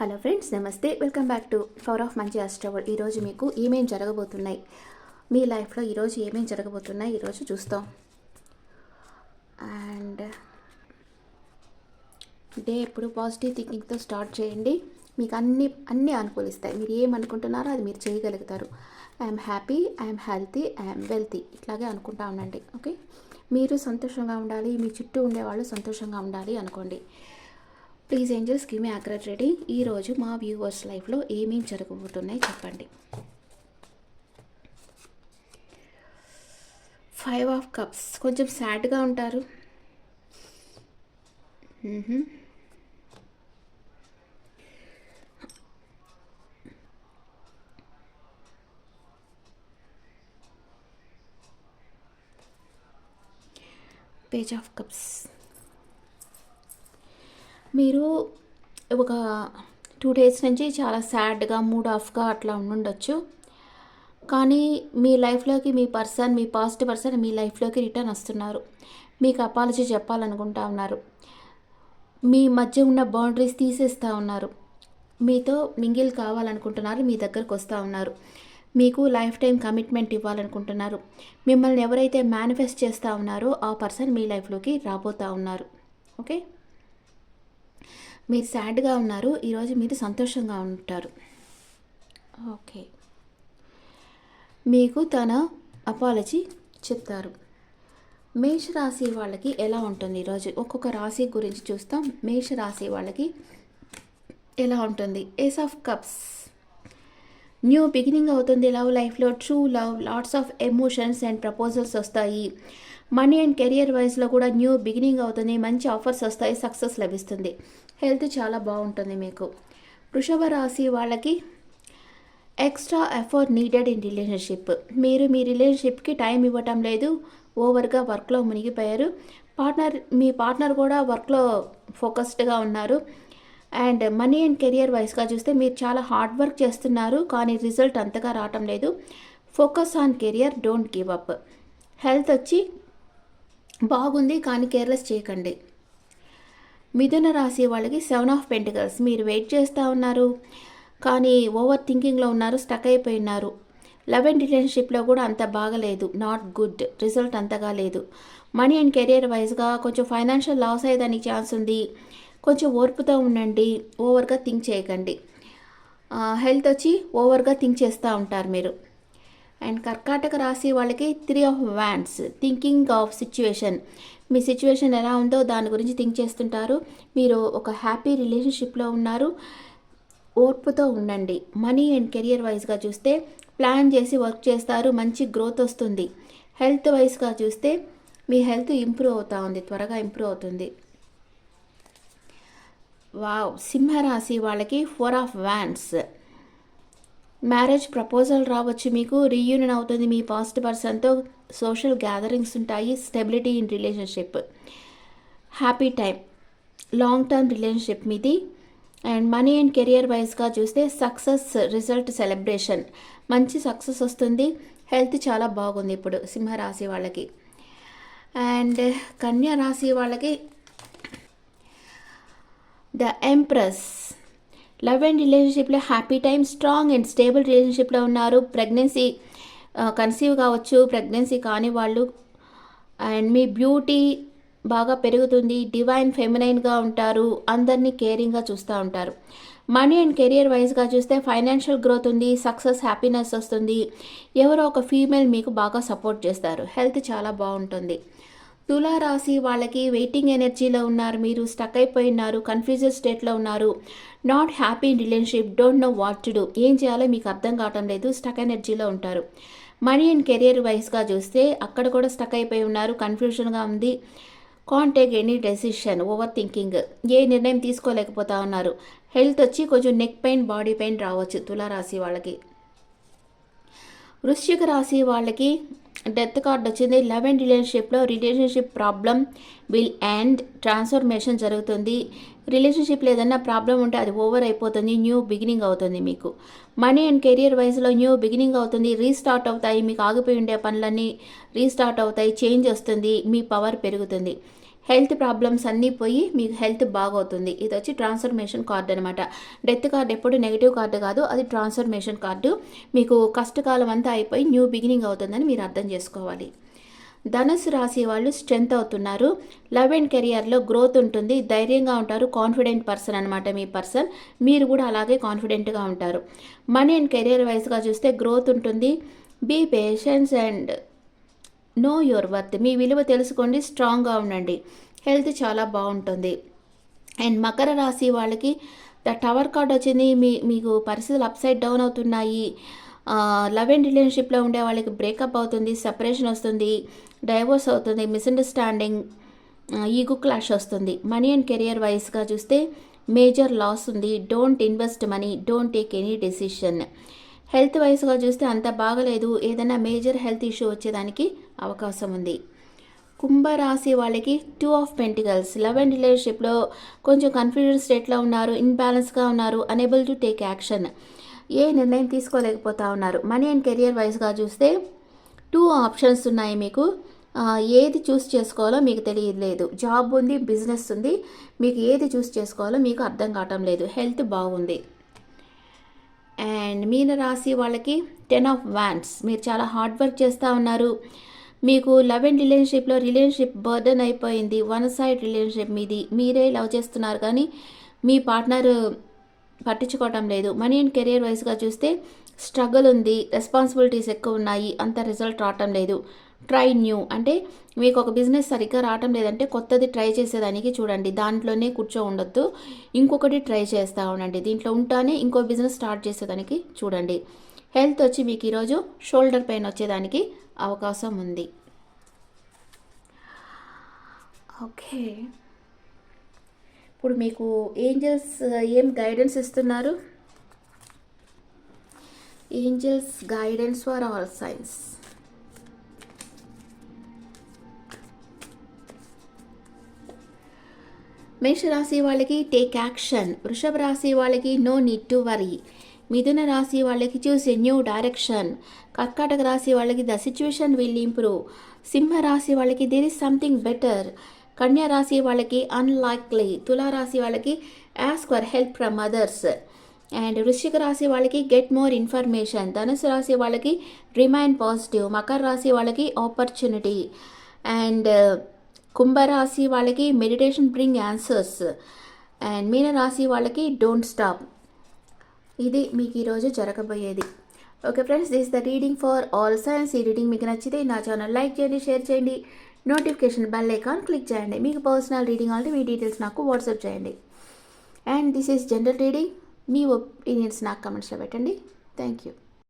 Hello friends నమస్తే. Welcome back to power of మంచి అస్ట్రవల్ ఈరోజు మీకు ఏమేం జరగబోతున్నాయి? మీ లైఫ్లో ఈరోజు ఏమేం జరగబోతున్నాయి? ఈరోజు చూస్తాం. అండ్ డే ఎప్పుడు పాజిటివ్ థింకింగ్తో స్టార్ట్ చేయండి. మీకు అన్ని అన్నీ అనుకూలిస్తాయి. మీరు ఏమనుకుంటున్నారో అది మీరు చేయగలుగుతారు. I'm happy I'm healthy I'm wealthy. ఇట్లాగే అనుకుంటా ఉండండి. ఓకే? మీరు సంతోషంగా ఉండాలి మీ చుట్టూ ఉండేవాళ్ళు సంతోషంగా ఉండాలి అనుకోండి. Please angels give me అగ్రట్ ready. ఈరోజు మా వ్యూవర్స్ లైఫ్లో ఏమేమి జరగబోతున్నాయి చెప్పండి. ఫైవ్ ఆఫ్ కప్స్ కొంచెం సాడ్గా ఉంటారు. పేజ్ ఆఫ్ కప్స్ మీరు ఒక టూ డేస్ నుంచి చాలా సాడ్గా మూడ్ ఆఫ్గా అట్లా ఉండొచ్చు కానీ మీ లైఫ్లోకి మీ పర్సన్ మీ పాస్ట్ పర్సన్ మీ లైఫ్లోకి రిటర్న్ వస్తున్నారు. మీకు అపాలజీ చెప్పాలనుకుంటా ఉన్నారు. మీ మధ్య ఉన్న బౌండరీస్ తీసేస్తూ ఉన్నారు. మీతో మింగిల్ కావాలనుకుంటున్నారు మీ దగ్గరకు వస్తూ ఉన్నారు. మీకు లైఫ్ టైం కమిట్మెంట్ ఇవ్వాలనుకుంటున్నారు. మిమ్మల్ని ఎవరైతే మేనిఫెస్ట్ చేస్తూ ఉన్నారో ఆ పర్సన్ మీ లైఫ్లోకి రాబోతూ ఉన్నారు. ఓకే మీరు సాడ్గా ఉన్నారు ఈరోజు మీరు సంతోషంగా ఉంటారు. ఓకే. మీకు తన అపాలజీ చెప్తారు. మేష రాశి వాళ్ళకి ఎలా ఉంటుంది ఈరోజు ఒక్కొక్క రాశి గురించి చూస్తాం. మేష రాశి వాళ్ళకి ఎలా ఉంటుంది? Ace of cups. New beginning అవుతుంది లవ్ లైఫ్లో. True love lots of emotions and proposals వస్తాయి. మనీ అండ్ కెరియర్ వైజ్లో కూడా న్యూ బిగినింగ్ అవుతుంది. మంచి ఆఫర్స్ వస్తాయి. సక్సెస్ లభిస్తుంది. హెల్త్ చాలా బాగుంటుంది మీకు. వృషభ రాశి వాళ్ళకి extra effort needed in relationship. మీరు మీ రిలేషన్షిప్కి టైం ఇవ్వటం లేదు ఓవర్గా వర్క్లో మునిగిపోయారు. పార్ట్నర్ మీ పార్ట్నర్ కూడా వర్క్లో ఫోకస్డ్గా ఉన్నారు. అండ్ మనీ అండ్ కెరియర్ వైస్గా చూస్తే మీరు చాలా హార్డ్ వర్క్ చేస్తున్నారు కానీ రిజల్ట్ అంతగా రావటం లేదు. Focus on career don't give up. Health వచ్చి బాగుంది కానీ కేర్లెస్ చేయకండి. మిథున రాశి వాళ్ళకి సెవెన్ ఆఫ్ పెంటికల్స్. మీరు వెయిట్ చేస్తూ ఉన్నారు. కానీ ఓవర్ థింకింగ్లో ఉన్నారు స్టక్ అయిపోయి ఉన్నారు. లవ్ అండ్ రిలేషన్షిప్లో కూడా అంత బాగలేదు. Not good. రిజల్ట్ అంతగా లేదు. మనీ అండ్ కెరియర్ వైజ్గా కొంచెం ఫైనాన్షియల్ లాస్ అయ్యేదానికి ఛాన్స్ ఉంది. కొంచెం ఓర్పుతో ఉండండి. ఓవర్గా థింక్ చేయకండి. హెల్త్ వచ్చి ఓవర్గా థింక్ చేస్తూ ఉంటారు మీరు. అండ్ కర్కాటక రాశి వాళ్ళకి three of wands thinking of situation me situation ఎలా ఉందో దాని గురించి థింక్ చేస్తుంటారు. మీరు ఒక హ్యాపీ రిలేషన్షిప్లో ఉన్నారు. ఓర్పుతో ఉండండి. మనీ అండ్ కెరియర్ వైజ్గా చూస్తే ప్లాన్ చేసి వర్క్ చేస్తారు. మంచి గ్రోత్ వస్తుంది. హెల్త్ వైజ్గా చూస్తే మీ హెల్త్ ఇంప్రూవ్ అవుతూ ఉంది. త్వరగా ఇంప్రూవ్ అవుతుంది. వావ్ సింహరాశి వాళ్ళకి four of wands marriage proposal రావచ్చు మీకు రీయూనియన్ అవుతుంది మీ పాస్ట్ పర్సన్తో సోషల్ గ్యాదరింగ్స్ ఉంటాయి stability in relationship. Happy time long term relationship మీది. అండ్ మనీ అండ్ కెరియర్ వైజ్గా చూస్తే సక్సెస్ రిజల్ట్ సెలబ్రేషన్. మంచి సక్సెస్ వస్తుంది. హెల్త్ చాలా బాగుంది ఇప్పుడు సింహరాశి వాళ్ళకి. అండ్ కన్యా రాశి వాళ్ళకి ద ఎంప్రెస్. లవ్ అండ్ రిలేషన్షిప్లో happy time strong and stable రిలేషన్షిప్లో ఉన్నారు. ప్రెగ్నెన్సీ కన్సీవ్ కావచ్చు. ప్రెగ్నెన్సీ కాని వాళ్ళు. అండ్ మీ బ్యూటీ బాగా పెరుగుతుంది. డివైన్ ఫెమినైన్గా ఉంటారు. అందరినీ కేరింగ్గా చూస్తూ ఉంటారు. మనీ అండ్ కెరియర్ వైజ్గా చూస్తే ఫైనాన్షియల్ గ్రోత్ ఉంది. సక్సెస్ హ్యాపీనెస్ వస్తుంది. ఎవరో ఒక ఫీమేల్ మీకు బాగా సపోర్ట్ చేస్తారు. హెల్త్ చాలా బాగుంటుంది. తులారాశి వాళ్ళకి వెయిటింగ్ ఎనర్జీలో ఉన్నారు మీరు స్టక్ అయిపోయి ఉన్నారు కన్ఫ్యూజన్ స్టేట్లో ఉన్నారు. Not happy relationship don't know what to do ఏం చేయాలో మీకు అర్థం కావటం లేదు స్టక్ ఎనర్జీలో ఉంటారు. మనీ అండ్ కెరియర్ వైజ్గా చూస్తే అక్కడ కూడా స్టక్ అయిపోయి ఉన్నారు కన్ఫ్యూజన్గా ఉంది. Can't any decision over thinking ఏ నిర్ణయం తీసుకోలేకపోతా ఉన్నారు. హెల్త్ వచ్చి కొంచెం నెక్ పెయిన్ బాడీ పెయిన్ రావచ్చు తులారాశి వాళ్ళకి. వృశ్చిక రాశి వాళ్ళకి డెత్ కార్డ్ వచ్చింది. లవ్ అండ్ రిలేషన్షిప్లో relationship problem will end transformation జరుగుతుంది. రిలేషన్షిప్లో ఏదైనా ప్రాబ్లం ఉంటే అది ఓవర్ అయిపోతుంది. న్యూ బిగినింగ్ అవుతుంది మీకు. మనీ అండ్ కెరియర్ వైజ్లో న్యూ బిగినింగ్ అవుతుంది. రీస్టార్ట్ అవుతాయి. మీకు ఆగిపోయి ఉండే పనులన్నీ రీస్టార్ట్ అవుతాయి. చేంజ్ వస్తుంది. మీ పవర్ పెరుగుతుంది. హెల్త్ ప్రాబ్లమ్స్ అన్నీ పోయి మీకు హెల్త్ బాగవుతుంది. ఇది వచ్చి ట్రాన్స్ఫర్మేషన్ కార్డు అనమాట డెత్ కార్డు ఎప్పుడు నెగిటివ్ కార్డు కాదు అది ట్రాన్స్ఫర్మేషన్ కార్డు. మీకు కష్టకాలం అంతా అయిపోయి న్యూ బిగినింగ్ అవుతుందని మీరు అర్థం చేసుకోవాలి. ధనుసు రాశి వాళ్ళు స్ట్రెంత్ అవుతున్నారు. లవ్ అండ్ కెరియర్లో గ్రోత్ ఉంటుంది. ధైర్యంగా ఉంటారు. కాన్ఫిడెంట్ పర్సన్ అనమాట మీ పర్సన్. మీరు కూడా అలాగే కాన్ఫిడెంట్గా ఉంటారు. మనీ అండ్ కెరియర్ వైజ్గా చూస్తే గ్రోత్ ఉంటుంది. Be patience and know your worth మీ విలువ తెలుసుకోండి స్ట్రాంగ్గా ఉండండి. హెల్త్ చాలా బాగుంటుంది. అండ్ మకర రాశి వాళ్ళకి ద టవర్ కార్డ్ వచ్చింది. మీ మీకు పరిస్థితులు అప్సైడ్ డౌన్ అవుతున్నాయి. లవ్ అండ్ రిలేషన్షిప్లో ఉండే వాళ్ళకి బ్రేకప్ అవుతుంది సపరేషన్ వస్తుంది డైవోర్స్ అవుతుంది మిస్అండర్స్టాండింగ్ ఈగో క్లాష్ వస్తుంది. మనీ అండ్ కెరియర్ వైస్గా చూస్తే మేజర్ లాస్ ఉంది. Don't invest money don't take any decision health వైస్గా చూస్తే అంత బాగలేదు. ఏదైనా మేజర్ హెల్త్ ఇష్యూ వచ్చేదానికి అవకాశం ఉంది. కుంభరాశి వాళ్ళకి two of pentacles. Love and రిలేషన్షిప్లో కొంచెం కన్ఫ్యూజన్ స్టేట్లో ఉన్నారు ఇన్బ్యాలెన్స్గా ఉన్నారు అనేబుల్ టు టేక్ యాక్షన్. ఏ నిర్ణయం తీసుకోలేకపోతా ఉన్నారు. మనీ అండ్ కెరియర్ వైజ్గా చూస్తే టూ ఆప్షన్స్ ఉన్నాయి మీకు. ఏది చూస్ చేసుకోవాలో మీకు తెలియలేదు జాబ్ ఉంది బిజినెస్ ఉంది. మీకు ఏది చూస్ చేసుకోవాలో మీకు అర్థం కావటం లేదు. హెల్త్ బాగుంది. అండ్ మీన రాశి వాళ్ళకి టెన్ ఆఫ్ వ్యాన్స్ మీరు చాలా హార్డ్ వర్క్ చేస్తూ ఉన్నారు. మీకు లవ్ అండ్ రిలేషన్షిప్లో రిలేషన్షిప్ బర్డన్ అయిపోయింది. వన్ సైడ్ రిలేషన్షిప్ మీది. మీరే లవ్ చేస్తున్నారు కానీ మీ పార్ట్నర్ పట్టించుకోవటం లేదు. మనీ అండ్ కెరియర్ వైజ్గా చూస్తే స్ట్రగుల్ ఉంది. రెస్పాన్సిబిలిటీస్ ఎక్కువ ఉన్నాయి. అంత రిజల్ట్ రావటం లేదు. Try new. అంటే మీకు ఒక బిజినెస్ సరిగ్గా రావటం లేదంటే కొత్తది ట్రై చేసేదానికి చూడండి. దాంట్లోనే కూర్చో ఉండొద్దు ఇంకొకటి ట్రై చేస్తూ ఉండండి. దీంట్లో ఉంటానే ఇంకో బిజినెస్ స్టార్ట్ చేసేదానికి చూడండి. హెల్త్ వచ్చి మీకు ఈరోజు షోల్డర్ పెయిన్ వచ్చేదానికి అవకాశం ఉంది. ఓకే. ఇప్పుడు మీకు ఏంజల్స్ ఏం గైడెన్స్ ఇస్తున్నారు? Angels guidance for all signs. మేషరాశి వాళ్ళకి టేక్ యాక్షన్ వృషభ రాశి వాళ్ళకి నో నీడ్ టు వరీ మిథున రాశి వాళ్ళకి చూస్ ఎ న్యూ డైరెక్షన్ కర్కాటక రాశి వాళ్ళకి ద సిచ్యువేషన్ విల్ ఇంప్రూవ్ సింహ రాశి వాళ్ళకి దేర్ ఇస్ సంథింగ్ బెటర్ కన్యా రాశి వాళ్ళకి అన్లైక్లీ తులా రాశి వాళ్ళకి ask for help from others and వృశ్చిక రాశి వాళ్ళకి గెట్ మోర్ ఇన్ఫర్మేషన్ ధనుసు రాశి వాళ్ళకి రిమైన్ పాజిటివ్ మకర రాశి వాళ్ళకి ఆపర్చునిటీ అండ్ కుంభరాశి వాళ్ళకి మెడిటేషన్ బ్రింగ్ ఆన్సర్స్ అండ్ మీన రాశి వాళ్ళకి డోంట్ స్టాప్ ఇది మీకు ఈరోజు జరగబోయేది. Okay friends this the reading for all signs ఈ రీడింగ్ మీకు నచ్చితే నా ఛానల్ లైక్ చేయండి షేర్ చేయండి. నోటిఫికేషన్ బెల్ ఐకాన్ క్లిక్ చేయండి. మీకు పర్సనల్ రీడింగ్ ఆల్రెడీ మీ డీటెయిల్స్ నాకు వాట్సాప్ చేయండి. And this is general reading me opinions నాకు కమెంట్స్లో పెట్టండి. Thank you